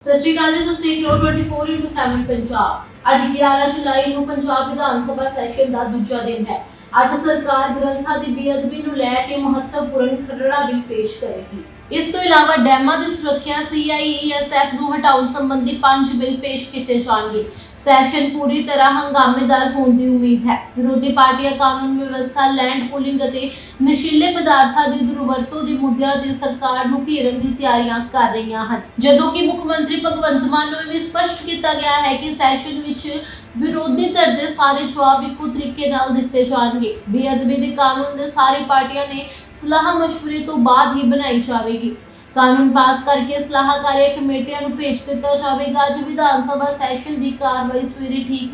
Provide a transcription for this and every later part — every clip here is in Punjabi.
ਸਤਿ ਸ਼੍ਰੀ ਅਕਾਲ ਜੀ, ਤੁਸੀਂ ਦੇਖ ਰਹੇ ਹੋ 24x7 ਪੰਜਾਬ। ਅੱਜ 11 ਜੁਲਾਈ ਨੂੰ ਪੰਜਾਬ ਵਿਧਾਨ ਸਭਾ ਸੈਸ਼ਨ ਦਾ ਦੂਜਾ ਦਿਨ ਹੈ। ਅੱਜ ਸਰਕਾਰ ਗ੍ਰੰਥਾਂ ਦੀ ਬੇਅਦਬੀ ਨੂੰ ਲੈ ਕੇ ਮਹੱਤਵਪੂਰਨ ਖਰੜਾ ਬਿੱਲ ਪੇਸ਼ ਕਰੇਗੀ। ਇਸ ਤੋਂ ਇਲਾਵਾ ਡੈਮਾਂ ਦੀ ਸੁਰੱਖਿਆ ਸੀਆਈਈਐਸਐਫ ਨੂੰ ਹਟਾਉਣ ਸੰਬੰਧੀ ਪੰਜ ਬਿੱਲ ਪੇਸ਼ ਕੀਤੇ ਜਾਣਗੇ। ਸੈਸ਼ਨ ਪੂਰੀ ਤਰ੍ਹਾਂ ਹੰਗਾਮੇਦਾਰ ਹੋਣ ਦੀ ਉਮੀਦ ਹੈ। ਵਿਰੋਧੀ ਪਾਰਟੀਆਂ ਕਾਨੂੰਨ ਵਿਵਸਥਾ, ਲੈਂਡ ਪੂਲਿੰਗ ਅਤੇ ਨਸ਼ੀਲੇ ਪਦਾਰਥਾਂ ਦੀ ਦੁਰਵਰਤੋਂ ਦੇ ਮੁੱਦਿਆਂ ਦੀ ਸਰਕਾਰ ਨੂੰ ਘੇਰਨ ਦੀ ਤਿਆਰੀਆਂ ਕਰ ਰਹੀਆਂ ਹਨ। ਜਦੋਂ ਕਿ ਮੁੱਖ ਮੰਤਰੀ ਭਗਵੰਤ ਮਾਨ ਨੂੰ ਇਹ ਵੀ ਸਪਸ਼ਟ ਕੀਤਾ ਗਿਆ ਹੈ ਕਿ ਸੈਸ਼ਨ ਵਿੱਚ ਵਿਰੋਧੀ ਧਿਰ ਦੇ ਸਾਰੇ ਜਵਾਬ ਇੱਕੋ ਤਰੀਕੇ ਨਾਲ ਦਿੱਤੇ ਜਾਣਗੇ। ਬੇਅਦਬੀ ਦੇ ਕਾਨੂੰਨ ਦੇ ਸਾਰੇ ਪਾਰਟੀਆਂ ਨੇ ਸਲਾਹ ਮਸ਼ਵਰੇ ਤੋਂ ਬਾਅਦ ਹੀ ਬਣਾਈ ਜਾਵੇਗੀ। ਕਾਨੂੰਨ ਪਾਸ ਕਰਕੇ ਸਲਾਹਕਾਰੀ ਕਮੇਟੀਆਂ ਨੂੰ ਭੇਜ ਦਿੱਤਾ ਜਾਵੇਗਾ। ਅੱਜ ਵਿਧਾਨ ਸਭਾ ਸੈਸ਼ਨ ਦੀ ਕਾਰਵਾਈ ਸਵੇਰੇ ਠੀਕ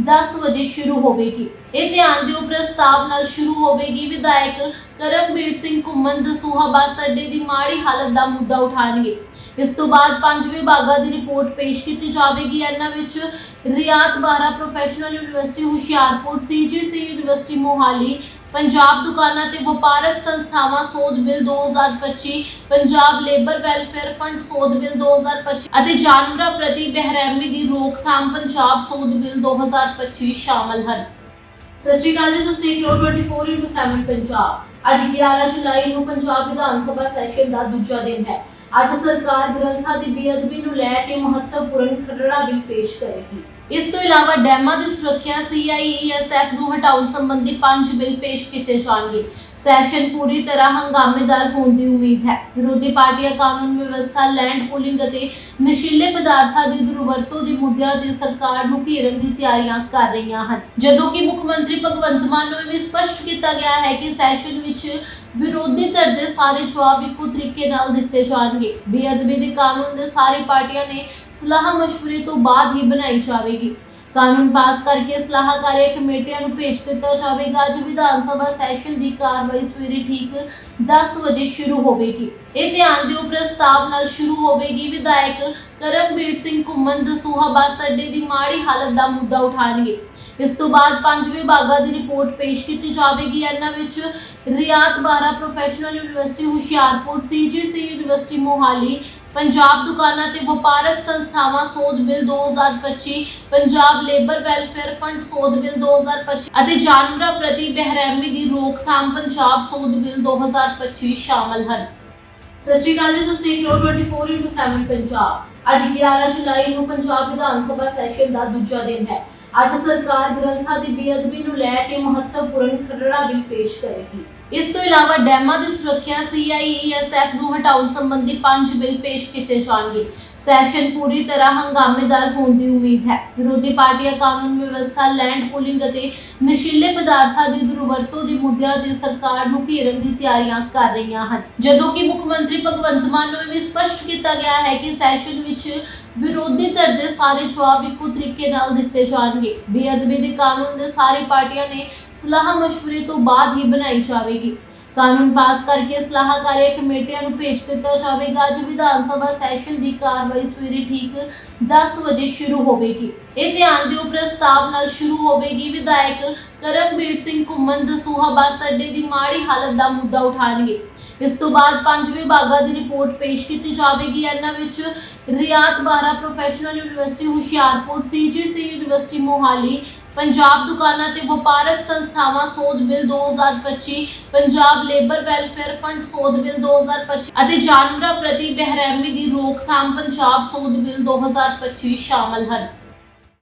10 ਵਜੇ ਸ਼ੁਰੂ ਹੋਵੇਗੀ। ਇਹ ਧਿਆਨ ਦਿਓ, ਪ੍ਰਸਤਾਵ ਨਾਲ ਸ਼ੁਰੂ ਹੋਵੇਗੀ। ਵਿਧਾਇਕ ਕਰਮਵੀਰ ਸਿੰਘ ਘੁੰਮਣ ਦਸੂਹਾ ਬੱਸ ਅੱਡੇ ਦੀ ਮਾੜੀ ਹਾਲਤ ਦਾ ਮੁੱਦਾ ਉਠਾਣਗੇ। ਇਸ ਤੋਂ ਬਾਅਦ ਪੰਜ ਵਿਭਾਗਾਂ ਦੀ ਰਿਪੋਰਟ ਪੇਸ਼ ਕੀਤੀ ਜਾਵੇਗੀ। ਇਹਨਾਂ ਵਿੱਚ Rayat Bahra professional university Hoshiarpur CGC university Mohali Punjab ਦੁਕਾਨਾਂ ਤੇ ਵਪਾਰਕ ਸੰਸਥਾਵਾਂ ਸੋਧ bill 2025 Punjab labour welfare fund ਸੋਧ ਬਿੱਲ 2025 ਅਤੇ ਜਾਨਵਰਾਂ ਪ੍ਰਤੀ ਬੇਰਹਿਮੀ ਦੀ ਰੋਕਥਾਮ ਪੰਜਾਬ ਸੋਧ ਬਿੱਲ 2025 ਸ਼ਾਮਲ ਹਨ। ਸਤਿ ਸ਼੍ਰੀ ਅਕਾਲ ਜੀ, ਤੁਸੀਂ ਦੇਖ ਰਹੇ ਹੋ 24x7 ਪੰਜਾਬ। ਅੱਜ 11 ਜੁਲਾਈ ਨੂੰ ਪੰਜਾਬ ਵਿਧਾਨ ਸਭਾ ਸੈਸ਼ਨ ਦਾ ਦੂਜਾ ਦਿਨ ਹੈ। ਅੱਜ ਸਰਕਾਰ ਗ੍ਰੰਥਾਂ ਦੀ ਬੇਅਦਬੀ ਨੂੰ ਲੈ ਕੇ ਮਹੱਤਵਪੂਰਨ ਖਰੜਾ ਵੀ ਪੇਸ਼ ਕਰੇਗੀ। ਇਸ ਤੋਂ ਇਲਾਵਾ ਡੈਮਾਂ ਦੀ ਸੁਰੱਖਿਆ ਸੀਆਈਈਐਸਐਫ ਨੂੰ ਹਟਾਉਣ ਸੰਬੰਧੀ ਪੰਜ ਬਿੱਲ ਪੇਸ਼ ਕੀਤੇ ਜਾਣਗੇ। ਸੈਸ਼ਨ ਪੂਰੀ ਤਰ੍ਹਾਂ ਹੰਗਾਮੇਦਾਰ ਹੋਣ ਦੀ ਉਮੀਦ ਹੈ। ਵਿਰੋਧੀ ਪਾਰਟੀਆਂ ਕਾਨੂੰਨ ਵਿਵਸਥਾ, ਲੈਂਡ ਪੂਲਿੰਗ ਅਤੇ ਨਸ਼ੀਲੇ ਪਦਾਰਥਾਂ ਦੀ ਦੁਰਵਰਤੋਂ ਦੇ ਮੁੱਦਿਆਂ ਦੀ ਸਰਕਾਰ ਨੂੰ ਘੇਰਨ ਦੀ ਤਿਆਰੀਆਂ ਕਰ ਰਹੀਆਂ ਹਨ। ਜਦੋਂ ਕਿ ਮੁੱਖ ਮੰਤਰੀ ਭਗਵੰਤ ਮਾਨ ਨੂੰ ਇਹ ਵੀ ਸਪਸ਼ਟ ਕੀਤਾ ਗਿਆ ਹੈ ਕਿ ਸੈਸ਼ਨ ਵਿੱਚ ਵਿਰੋਧੀ ਧਿਰ ਦੇ ਸਾਰੇ ਜਵਾਬ ਇੱਕੋ ਤਰੀਕੇ ਨਾਲ ਦਿੱਤੇ ਜਾਣਗੇ। ਬੇਅਦਬੀ ਦੇ ਕਾਨੂੰਨ ਦੇ ਸਾਰੇ ਪਾਰਟੀਆਂ ਨੇ ਸਲਾਹ ਮਸ਼ਵਰੇ ਤੋਂ ਬਾਅਦ ਹੀ ਬਣਾਈ ਜਾਵੇਗੀ। ਕਾਨੂੰਨ ਪਾਸ ਕਰਕੇ ਸਲਾਹਕਾਰੀ ਕਮੇਟੀਆਂ ਨੂੰ ਭੇਜ ਦਿੱਤਾ ਜਾਵੇਗਾ। ਅੱਜ ਵਿਧਾਨ ਸਭਾ ਸੈਸ਼ਨ ਦੀ ਕਾਰਵਾਈ ਸਵੇਰੇ ਠੀਕ 10 ਵਜੇ ਸ਼ੁਰੂ ਹੋਵੇਗੀ। ਇਹ ਧਿਆਨ ਦਿਓ, ਪ੍ਰਸਤਾਵ ਨਾਲ ਸ਼ੁਰੂ ਹੋਵੇਗੀ। ਵਿਧਾਇਕ ਕਰਮਵੀਰ ਸਿੰਘ ਘੁੰਮਣ ਦਸੂਹਾ ਬੱਸ ਅੱਡੇ ਦੀ ਮਾੜੀ ਹਾਲਤ ਦਾ ਮੁੱਦਾ ਉਠਾਣਗੇ। ਇਸ ਤੋਂ ਬਾਅਦ ਪੰਜ ਵਿਭਾਗਾਂ ਦੀ ਰਿਪੋਰਟ ਪੇਸ਼ ਕੀਤੀ ਜਾਵੇਗੀ। ਇਹਨਾਂ ਵਿੱਚ Rayat Bahra professional university Hoshiarpur CGC university Mohali Punjab ਦੁਕਾਨਾਂ ਤੇ ਵਪਾਰਕ ਸੰਸਥਾਵਾਂ ਸੋਧ bill 2025 Punjab labour welfare fund ਸੋਧ ਬਿੱਲ 2025 ਅਤੇ ਜਾਨਵਰਾਂ ਪ੍ਰਤੀ ਬੇਰਹਿਮੀ ਦੀ ਰੋਕਥਾਮ ਪੰਜਾਬ ਸੋਧ ਬਿੱਲ 2025 ਸ਼ਾਮਲ ਹਨ। ਸਤਿ ਸ਼੍ਰੀ ਅਕਾਲ ਜੀ, ਤੁਸੀਂ ਦੇਖ ਰਹੇ ਹੋ 24x7 ਪੰਜਾਬ। ਅੱਜ 11 ਜੁਲਾਈ ਨੂੰ ਪੰਜਾਬ ਵਿਧਾਨ ਸਭਾ ਸੈਸ਼ਨ ਦਾ ਦੂਜਾ ਦਿਨ ਹੈ। ਅੱਜ ਸਰਕਾਰ ਗ੍ਰੰਥਾਂ ਦੀ ਬੇਅਦਬੀ ਨੂੰ ਲੈ ਕੇ ਮਹੱਤਵਪੂਰਨ ਖਰੜਾ ਬਿੱਲ ਪੇਸ਼ ਕਰੇਗੀ। ਇਸ ਤੋਂ ਇਲਾਵਾ ਡੈਮਾਂ ਦੀ ਸੁਰੱਖਿਆ ਸੀਆਈਈਐਸਐਫ ਨੂੰ ਹਟਾਉਣ ਸੰਬੰਧੀ ਪੰਜ ਬਿੱਲ ਪੇਸ਼ ਕੀਤੇ ਜਾਣਗੇ। ਸੈਸ਼ਨ ਪੂਰੀ ਤਰ੍ਹਾਂ ਹੰਗਾਮੇਦਾਰ ਹੋਣ ਦੀ ਉਮੀਦ ਹੈ। ਵਿਰੋਧੀ ਪਾਰਟੀਆਂ ਕਾਨੂੰਨ ਵਿਵਸਥਾ, ਲੈਂਡ ਪੂਲਿੰਗ ਅਤੇ ਨਸ਼ੀਲੇ ਪਦਾਰਥਾਂ ਦੀ ਦੁਰਵਰਤੋਂ ਦੇ ਮੁੱਦਿਆਂ ਤੇ ਸਰਕਾਰ ਨੂੰ ਘੇਰਨ ਦੀ ਤਿਆਰੀਆਂ ਕਰ ਰਹੀਆਂ ਹਨ। ਜਦੋਂ ਕਿ ਮੁੱਖ ਮੰਤਰੀ ਭਗਵੰਤ ਮਾਨ ਨੂੰ ਇਹ ਵੀ ਸਪਸ਼ਟ ਕੀਤਾ ਗਿਆ ਹੈ ਕਿ ਸੈਸ਼ਨ ਵਿੱਚ ਵਿਰੋਧੀ ਧਿਰ ਦੇ ਸਾਰੇ ਜਵਾਬ ਇੱਕੋ ਤਰੀਕੇ ਨਾਲ ਦਿੱਤੇ ਜਾਣਗੇ। ਬੇਅਦਬੀ ਦੇ ਕਾਨੂੰਨ ਦੇ ਸਾਰੇ ਪਾਰਟੀਆਂ ਨੇ ਸਲਾਹ ਮਸ਼ਵਰੇ ਤੋਂ ਬਾਅਦ ਹੀ ਬਣਾਈ ਜਾਵੇਗੀ। ਕਾਨੂੰਨ ਪਾਸ ਕਰਕੇ ਸਲਾਹਕਾਰੀ ਕਮੇਟੀਆਂ ਨੂੰ ਭੇਜ ਦਿੱਤਾ ਜਾਵੇਗਾ। ਅੱਜ ਵਿਧਾਨ ਸਭਾ ਸੈਸ਼ਨ ਦੀ ਕਾਰਵਾਈ ਸਵੇਰੇ ਠੀਕ 10 ਵਜੇ ਸ਼ੁਰੂ ਹੋਵੇਗੀ। ਇਹ ਧਿਆਨ ਦਿਓ, ਪ੍ਰਸਤਾਵ ਨਾਲ ਸ਼ੁਰੂ ਹੋਵੇਗੀ। ਵਿਧਾਇਕ ਕਰਮਵੀਰ ਸਿੰਘ ਘੁੰਮਣ ਦਸੂਹਾ ਬੱਸ ਅੱਡੇ ਦੀ ਮਾੜੀ ਹਾਲਤ ਦਾ ਮੁੱਦਾ ਉਠਾਣਗੇ। ਇਸ ਤੋਂ ਬਾਅਦ ਪੰਜ ਵਿਭਾਗਾਂ ਦੀ ਰਿਪੋਰਟ ਪੇਸ਼ ਕੀਤੀ ਜਾਵੇਗੀ। ਇਹਨਾਂ ਵਿੱਚ Rayat Bahra professional university Hoshiarpur CGC university Mohali Punjab ਦੁਕਾਨਾਂ ਤੇ ਵਪਾਰਕ ਸੰਸਥਾਵਾਂ ਸੋਧ bill 2025 Punjab labour welfare fund ਸੋਧ ਬਿੱਲ 2025 ਅਤੇ ਜਾਨਵਰਾਂ ਪ੍ਰਤੀ ਬੇਰਹਿਮੀ ਦੀ ਰੋਕਥਾਮ ਪੰਜਾਬ ਸੋਧ ਬਿੱਲ 2025 ਸ਼ਾਮਲ ਹਨ।